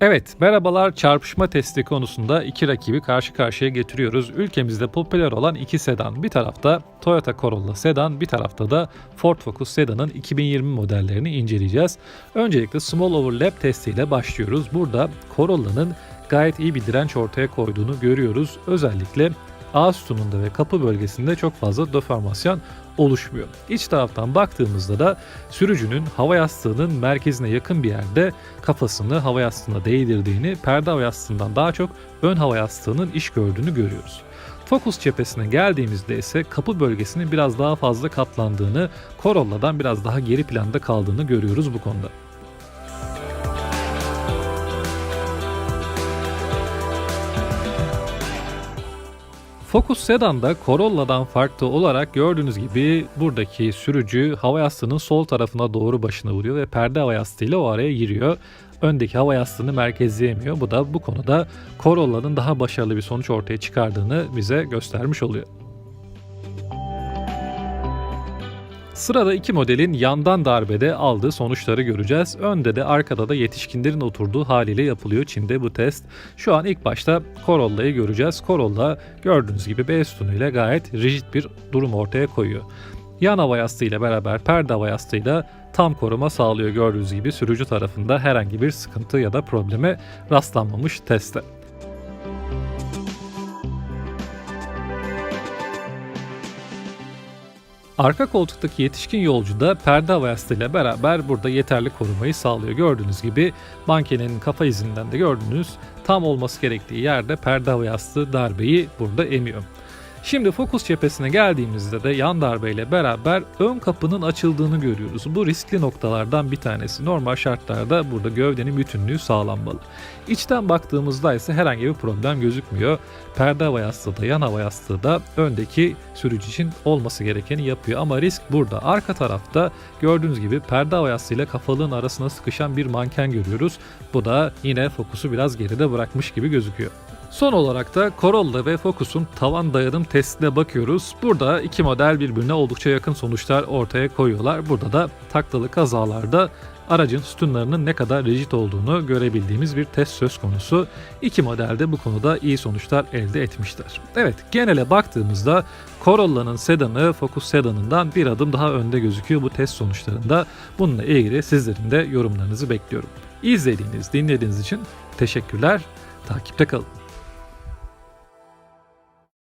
Evet, merhabalar. Çarpışma testi konusunda iki rakibi karşı karşıya getiriyoruz. Ülkemizde popüler olan iki sedan. Bir tarafta Toyota Corolla sedan, bir tarafta da Ford Focus sedanın 2020 modellerini inceleyeceğiz. Öncelikle Small Overlap testiyle başlıyoruz. Burada Corolla'nın gayet iyi bir direnç ortaya koyduğunu görüyoruz. Özellikle ağ sütununda ve kapı bölgesinde çok fazla deformasyon oluşmuyor. İç taraftan baktığımızda da sürücünün hava yastığının merkezine yakın bir yerde kafasını hava yastığına değdirdiğini, perde hava yastığından daha çok ön hava yastığının iş gördüğünü görüyoruz. Focus cephesine geldiğimizde ise kapı bölgesinin biraz daha fazla katlandığını, Corolla'dan biraz daha geri planda kaldığını görüyoruz bu konuda. Focus Sedan'da Corolla'dan farklı olarak gördüğünüz gibi buradaki sürücü hava yastığının sol tarafına doğru başına vuruyor ve perde hava yastığıyla o araya giriyor. Öndeki hava yastığını merkezleyemiyor. Bu da bu konuda Corolla'nın daha başarılı bir sonuç ortaya çıkardığını bize göstermiş oluyor. Sırada iki modelin yandan darbede aldığı sonuçları göreceğiz. Önde de arkada da yetişkinlerin oturduğu haliyle yapılıyor Çin'de bu test. Şu an ilk başta Corolla'yı göreceğiz. Corolla gördüğünüz gibi B sütunuyla gayet rigid bir durum ortaya koyuyor. Yan hava yastığıyla beraber perde hava yastığıyla tam koruma sağlıyor gördüğünüz gibi sürücü tarafında herhangi bir sıkıntı ya da probleme rastlanmamış testte. Arka koltuktaki yetişkin yolcu da perde hava yastığıyla beraber burada yeterli korumayı sağlıyor. Gördüğünüz gibi bankenin kafa izinden de gördüğünüz tam olması gerektiği yerde perde hava yastığı darbeyi burada emiyor. Şimdi Focus cephesine geldiğimizde de yan darbeyle beraber ön kapının açıldığını görüyoruz. Bu riskli noktalardan bir tanesi. Normal şartlarda burada gövdenin bütünlüğü sağlanmalı. İçten baktığımızda ise herhangi bir problem gözükmüyor. Perde hava yastığı da yan hava yastığı da öndeki sürücü için olması gerekeni yapıyor. Ama risk burada. Arka tarafta gördüğünüz gibi perde hava yastığı ile kafalığın arasına sıkışan bir manken görüyoruz. Bu da yine Focus'u biraz geride bırakmış gibi gözüküyor. Son olarak da Corolla ve Focus'un tavan dayanım testine bakıyoruz. Burada iki model birbirine oldukça yakın sonuçlar ortaya koyuyorlar. Burada da taklalı kazalarda aracın sütunlarının ne kadar rigid olduğunu görebildiğimiz bir test söz konusu. İki modelde bu konuda iyi sonuçlar elde etmişler. Evet genele baktığımızda Corolla'nın sedanı Focus sedanından bir adım daha önde gözüküyor bu test sonuçlarında. Bununla ilgili sizlerin de yorumlarınızı bekliyorum. İzlediğiniz, dinlediğiniz için teşekkürler. Takipte kalın.